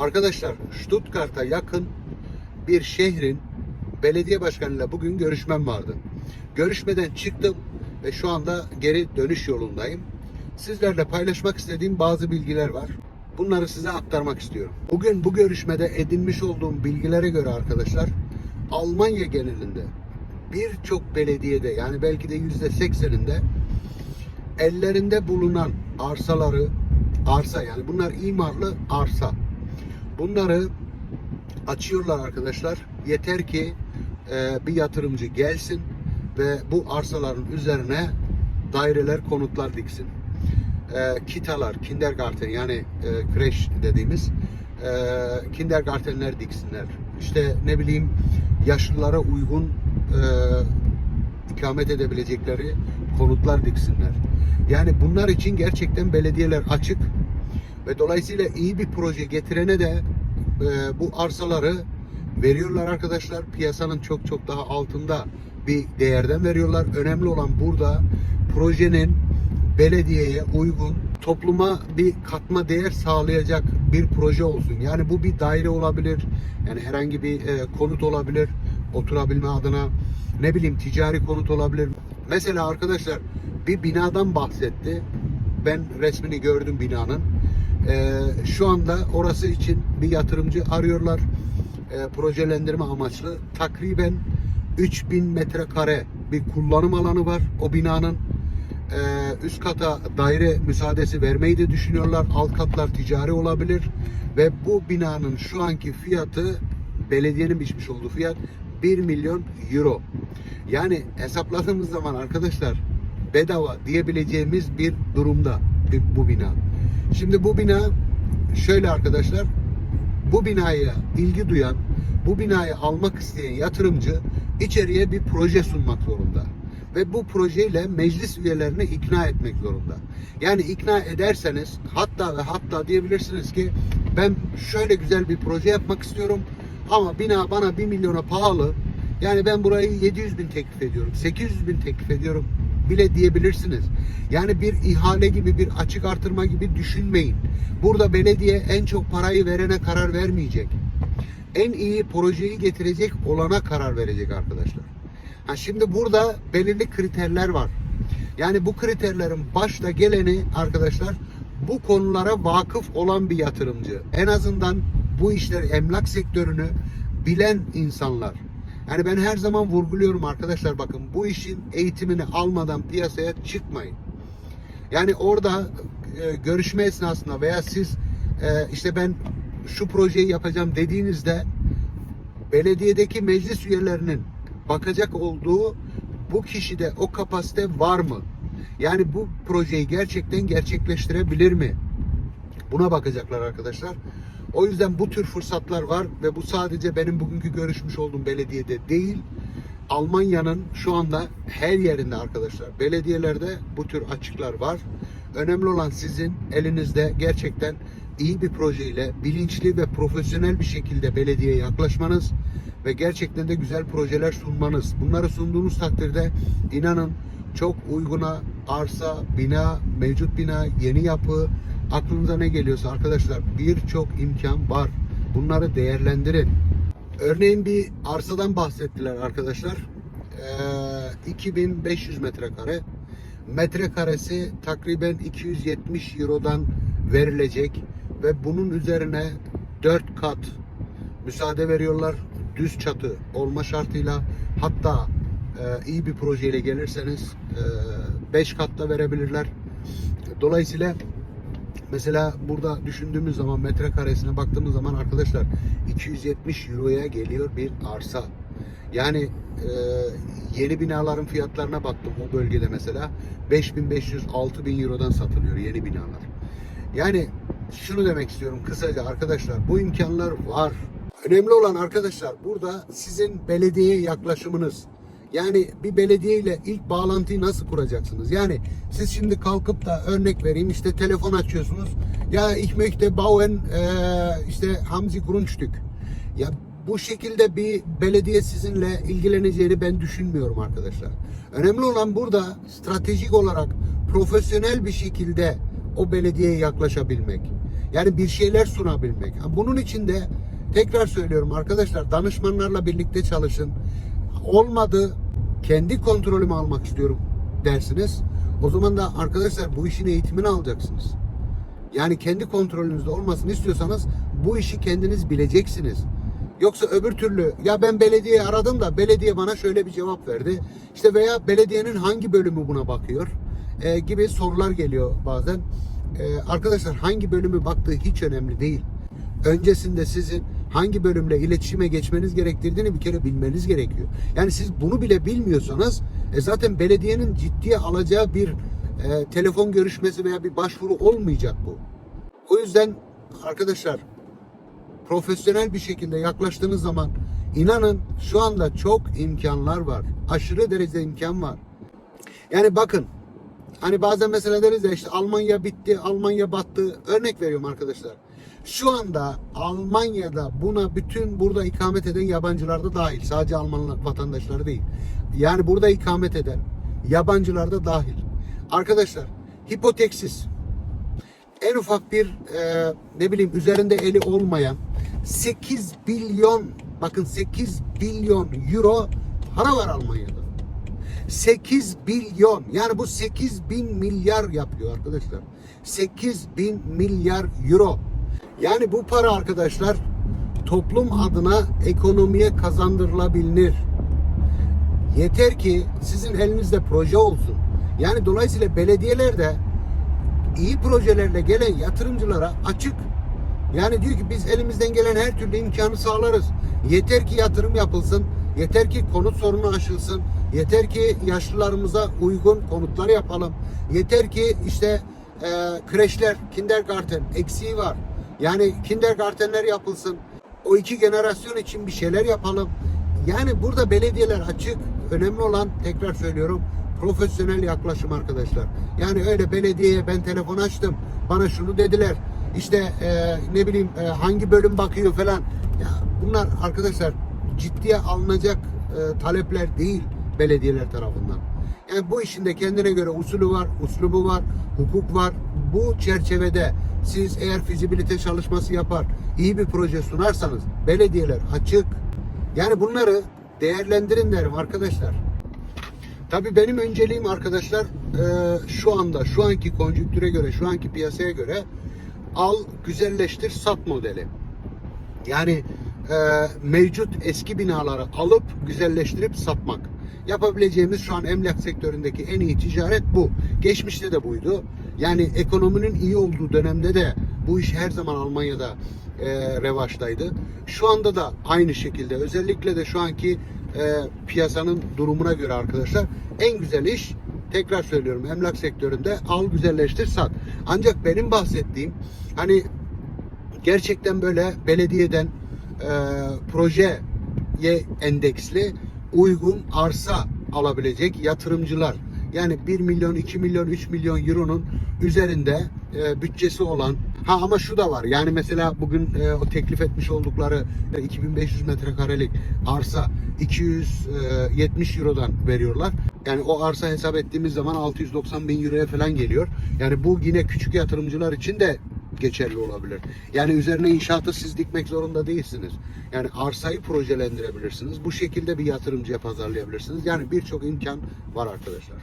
Arkadaşlar Stuttgart'a yakın bir şehrin belediye başkanıyla bugün görüşmem vardı. Görüşmeden çıktım ve şu anda geri dönüş yolundayım. Sizlerle paylaşmak istediğim bazı bilgiler var. Bunları size aktarmak istiyorum. Bugün bu görüşmede edinmiş olduğum bilgilere göre arkadaşlar Almanya genelinde birçok belediyede yani belki de yüzde sekseninde ellerinde bulunan arsaları arsa yani bunlar imarlı arsa. Bunları açıyorlar arkadaşlar. Yeter ki e, bir yatırımcı gelsin ve bu arsaların üzerine daireler, konutlar diksin. E, kitalar, kindergarten yani e, kreş dediğimiz e, kindergartenler diksinler. İşte ne bileyim yaşlılara uygun e, ikamet edebilecekleri konutlar diksinler. Yani bunlar için gerçekten belediyeler açık ve dolayısıyla iyi bir proje getirene de e, bu arsaları veriyorlar arkadaşlar. Piyasanın çok çok daha altında bir değerden veriyorlar. Önemli olan burada projenin belediyeye uygun, topluma bir katma değer sağlayacak bir proje olsun. Yani bu bir daire olabilir. Yani herhangi bir e, konut olabilir. Oturabilme adına ne bileyim ticari konut olabilir. Mesela arkadaşlar bir binadan bahsetti. Ben resmini gördüm binanın. Ee, şu anda orası için bir yatırımcı arıyorlar. Ee, projelendirme amaçlı. Takriben 3000 metrekare bir kullanım alanı var o binanın. Ee, üst kata daire müsaadesi vermeyi de düşünüyorlar. Alt katlar ticari olabilir. Ve bu binanın şu anki fiyatı belediyenin biçmiş olduğu fiyat 1 milyon euro. Yani hesapladığımız zaman arkadaşlar bedava diyebileceğimiz bir durumda bu bina. Şimdi bu bina şöyle arkadaşlar bu binaya ilgi duyan, bu binayı almak isteyen yatırımcı içeriye bir proje sunmak zorunda. Ve bu projeyle meclis üyelerini ikna etmek zorunda. Yani ikna ederseniz hatta ve hatta diyebilirsiniz ki ben şöyle güzel bir proje yapmak istiyorum ama bina bana 1 milyona pahalı. Yani ben burayı 700 bin teklif ediyorum, 800 bin teklif ediyorum bile diyebilirsiniz. Yani bir ihale gibi bir açık artırma gibi düşünmeyin. Burada belediye en çok parayı verene karar vermeyecek. En iyi projeyi getirecek olana karar verecek arkadaşlar. Ha şimdi burada belirli kriterler var. Yani bu kriterlerin başta geleni arkadaşlar bu konulara vakıf olan bir yatırımcı. En azından bu işleri emlak sektörünü bilen insanlar. Yani ben her zaman vurguluyorum arkadaşlar bakın bu işin eğitimini almadan piyasaya çıkmayın. Yani orada e, görüşme esnasında veya siz e, işte ben şu projeyi yapacağım dediğinizde belediyedeki meclis üyelerinin bakacak olduğu bu kişide o kapasite var mı? Yani bu projeyi gerçekten gerçekleştirebilir mi? Buna bakacaklar arkadaşlar. O yüzden bu tür fırsatlar var ve bu sadece benim bugünkü görüşmüş olduğum belediyede değil. Almanya'nın şu anda her yerinde arkadaşlar belediyelerde bu tür açıklar var. Önemli olan sizin elinizde gerçekten iyi bir projeyle bilinçli ve profesyonel bir şekilde belediyeye yaklaşmanız ve gerçekten de güzel projeler sunmanız. Bunları sunduğunuz takdirde inanın çok uyguna arsa, bina, mevcut bina, yeni yapı, aklınıza ne geliyorsa arkadaşlar birçok imkan var. Bunları değerlendirin. Örneğin bir arsadan bahsettiler arkadaşlar. Ee, 2500 metrekare. Metrekaresi takriben 270 Euro'dan verilecek ve bunun üzerine 4 kat müsaade veriyorlar. Düz çatı olma şartıyla hatta e, iyi bir projeyle gelirseniz 5 katta verebilirler. Dolayısıyla Mesela burada düşündüğümüz zaman metrekaresine baktığımız zaman arkadaşlar 270 euroya geliyor bir arsa. Yani e, yeni binaların fiyatlarına baktım o bölgede mesela 5500-6000 eurodan satılıyor yeni binalar. Yani şunu demek istiyorum kısaca arkadaşlar bu imkanlar var. Önemli olan arkadaşlar burada sizin belediyeye yaklaşımınız. Yani bir belediye ile ilk bağlantıyı nasıl kuracaksınız? Yani siz şimdi kalkıp da örnek vereyim işte telefon açıyorsunuz. Ya ich möchte bauen işte Hamzi Grundstück. Ya bu şekilde bir belediye sizinle ilgileneceğini ben düşünmüyorum arkadaşlar. Önemli olan burada stratejik olarak profesyonel bir şekilde o belediyeye yaklaşabilmek. Yani bir şeyler sunabilmek. Bunun için de tekrar söylüyorum arkadaşlar danışmanlarla birlikte çalışın. Olmadı kendi kontrolümü almak istiyorum dersiniz. O zaman da arkadaşlar bu işin eğitimini alacaksınız. Yani kendi kontrolünüzde olmasını istiyorsanız bu işi kendiniz bileceksiniz. Yoksa öbür türlü ya ben belediye aradım da belediye bana şöyle bir cevap verdi. İşte veya belediyenin hangi bölümü buna bakıyor e, gibi sorular geliyor bazen. E, arkadaşlar hangi bölümü baktığı hiç önemli değil. Öncesinde sizin hangi bölümle iletişime geçmeniz gerektirdiğini bir kere bilmeniz gerekiyor. Yani siz bunu bile bilmiyorsanız e, zaten belediyenin ciddiye alacağı bir e, telefon görüşmesi veya bir başvuru olmayacak bu. O yüzden arkadaşlar profesyonel bir şekilde yaklaştığınız zaman inanın şu anda çok imkanlar var. Aşırı derecede imkan var. Yani bakın hani bazen mesela deriz ya işte Almanya bitti, Almanya battı. Örnek veriyorum arkadaşlar. Şu anda Almanya'da buna bütün burada ikamet eden yabancılar da dahil. Sadece Alman vatandaşları değil. Yani burada ikamet eden yabancılar da dahil. Arkadaşlar hipoteksiz en ufak bir e, ne bileyim üzerinde eli olmayan 8 milyon bakın 8 milyon euro para var Almanya'da. 8 milyon yani bu 8 bin milyar yapıyor arkadaşlar. 8 bin milyar euro. Yani bu para arkadaşlar toplum adına ekonomiye kazandırılabilir. Yeter ki sizin elinizde proje olsun. Yani dolayısıyla belediyeler de iyi projelerle gelen yatırımcılara açık. Yani diyor ki biz elimizden gelen her türlü imkanı sağlarız. Yeter ki yatırım yapılsın. Yeter ki konut sorunu aşılsın. Yeter ki yaşlılarımıza uygun konutlar yapalım. Yeter ki işte e, kreşler, kindergarten eksiği var. Yani kindergartenler yapılsın. O iki generasyon için bir şeyler yapalım. Yani burada belediyeler açık. Önemli olan tekrar söylüyorum profesyonel yaklaşım arkadaşlar. Yani öyle belediyeye ben telefon açtım. Bana şunu dediler. İşte e, ne bileyim e, hangi bölüm bakıyor falan. Ya bunlar arkadaşlar ciddiye alınacak e, talepler değil belediyeler tarafından. Yani bu işin de kendine göre usulü var, uslubu var, hukuk var. Bu çerçevede siz eğer fizibilite çalışması yapar, iyi bir proje sunarsanız belediyeler açık. Yani bunları değerlendirin derim arkadaşlar. Tabii benim önceliğim arkadaşlar e, şu anda, şu anki konjüktüre göre, şu anki piyasaya göre al, güzelleştir, sat modeli. Yani e, mevcut eski binaları alıp güzelleştirip satmak. Yapabileceğimiz şu an emlak sektöründeki en iyi ticaret bu. Geçmişte de buydu. Yani ekonominin iyi olduğu dönemde de bu iş her zaman Almanya'da e, revaçtaydı. Şu anda da aynı şekilde özellikle de şu anki e, piyasanın durumuna göre arkadaşlar en güzel iş tekrar söylüyorum emlak sektöründe al güzelleştir sat. Ancak benim bahsettiğim hani gerçekten böyle belediyeden e, projeye endeksli uygun arsa alabilecek yatırımcılar yani 1 milyon, 2 milyon, 3 milyon euronun üzerinde e, bütçesi olan ha ama şu da var yani mesela bugün e, o teklif etmiş oldukları e, 2500 metrekarelik arsa 270 eurodan veriyorlar. Yani o arsa hesap ettiğimiz zaman 690 bin euroya falan geliyor. Yani bu yine küçük yatırımcılar için de geçerli olabilir. Yani üzerine inşaatı siz dikmek zorunda değilsiniz. Yani arsayı projelendirebilirsiniz. Bu şekilde bir yatırımcıya pazarlayabilirsiniz. Yani birçok imkan var arkadaşlar.